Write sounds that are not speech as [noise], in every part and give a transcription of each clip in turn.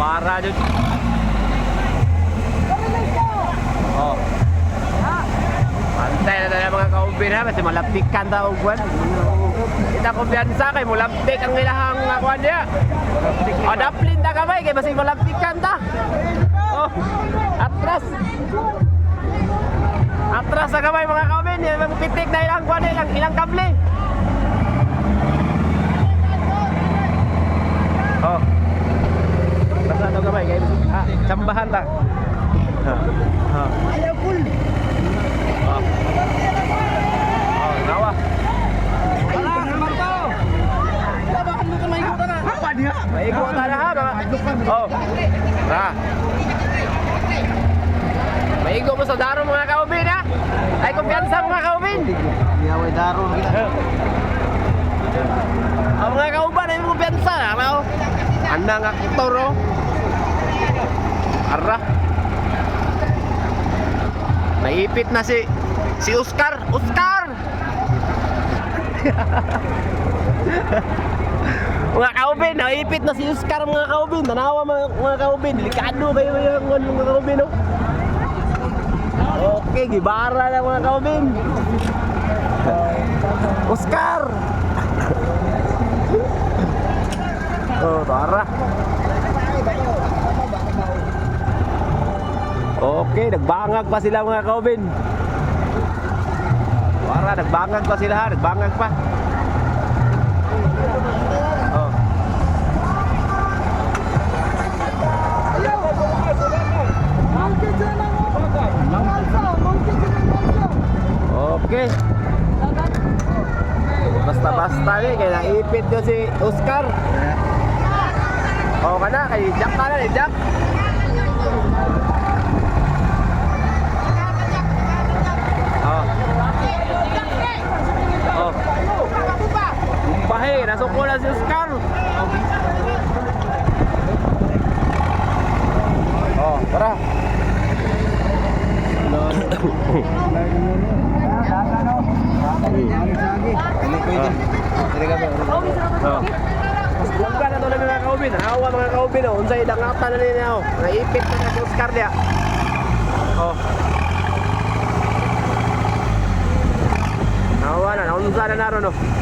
Wara dyan. Oh. Pantay na tayo mga kaumbin ha, kasi malaptikan oh, tao kwan. Kita kumpiyansa kay mulaptik ang ilahang ah, kwan niya. Oh, o, daplin ta kamay kay basing malaptikan ta. Oh, atras. Atras na kamay mga kaumbin, pitik na ilang kwan, eh, ilang, ilang kable. होगा भाई कहीं चंबा था हाँ Apa dia? Baik, gua apa. Oh. Nah. Daro mga kaubin ha. Ay kumpiyansa mga kaubin. Yaway daro. Ang mga kauban ay kumpiyansa na. Andang aktor oh. Ara. Naipit na si si Oscar. Oscar! [laughs] mga kaubin, naipit na si Oscar mga kaubin. Tanawa mga, mga kaubin. Delikado kayo yung mga, kaubin. Oh. Okay, gibara na mga kaubin. [laughs] Oscar! [laughs] oh, tara. Okay, nagbangag pa sila mga kaubin. Para, nagbangag pa sila ha, nagbangag pa. Oh. Okay. Basta-basta ni, kaya naipit yun si Oscar. Oo ka na, kay Jack ka na, Jack. Bumpahe, nasuko na si Oscar. Oh, tara. Oh. Buka na na mga kaubin. Hawa mga kaubin. Oh. Unsay dangatan na niya. Oh. Naipit na si Oscar niya. Oh. Hawa na. Naunsa na naroon. Oh. Oh.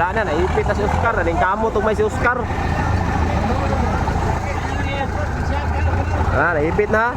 Wala na, naipit na si Oscar. Naling kamo itong may si Oscar. Ah, naipit na.